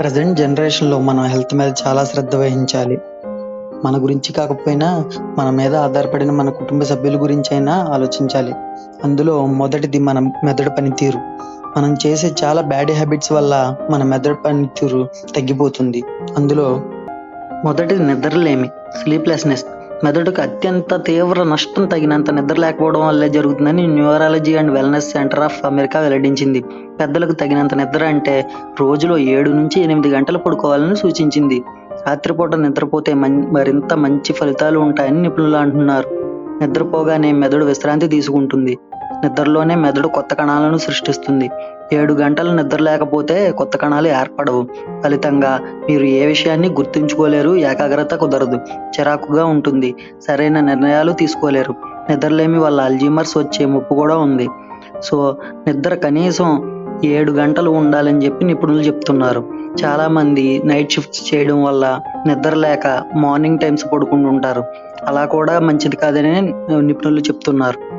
Present జనరేషన్లో మనం health మీద చాలా శ్రద్ధ వహించాలి. మన గురించి కాకపోయినా మన మీద ఆధారపడిన మన కుటుంబ సభ్యుల గురించి అయినా ఆలోచించాలి. అందులో మొదటిది మన మెదడు పనితీరు. మనం చేసే చాలా బ్యాడ్ హ్యాబిట్స్ వల్ల మన మెదడు పనితీరు తగ్గిపోతుంది. అందులో మొదటిది నిద్రలేమి స్లీప్లెస్నెస్ మెదడుకు అత్యంత తీవ్ర నష్టం తగినంత నిద్ర లేకపోవడం వల్లే జరుగుతుందని neurology and wellness centre of America వెల్లడించింది. పెద్దలకు తగినంత నిద్ర అంటే రోజులో ఏడు నుంచి ఎనిమిది గంటలు పడుకోవాలని సూచించింది. రాత్రిపూట నిద్రపోతే మరింత మంచి ఫలితాలు ఉంటాయని నిపుణులు అంటున్నారు. నిద్రపోగానే మెదడు విశ్రాంతి తీసుకుంటుంది. నిద్రలోనే మెదడు కొత్త కణాలను సృష్టిస్తుంది. ఏడు గంటలు నిద్ర లేకపోతే కొత్త కణాలు ఏర్పడవు. ఫలితంగా మీరు ఏ విషయాన్ని గుర్తుంచుకోలేరు ఏకాగ్రత కుదరదు చిరాకుగా ఉంటుంది సరైన నిర్ణయాలు తీసుకోలేరు. నిద్రలేమి వల్ల అల్జీమర్స్ వచ్చే ముప్పు కూడా ఉంది. సో నిద్ర కనీసం ఏడు గంటలు ఉండాలని చెప్పి నిపుణులు చెప్తున్నారు. చాలామంది నైట్ షిఫ్ట్స్ చేయడం వల్ల నిద్ర లేక మార్నింగ్ టైమ్స్ పడుకుంటుంటారు. అలా కూడా మంచిది కాదని నిపుణులు చెప్తున్నారు.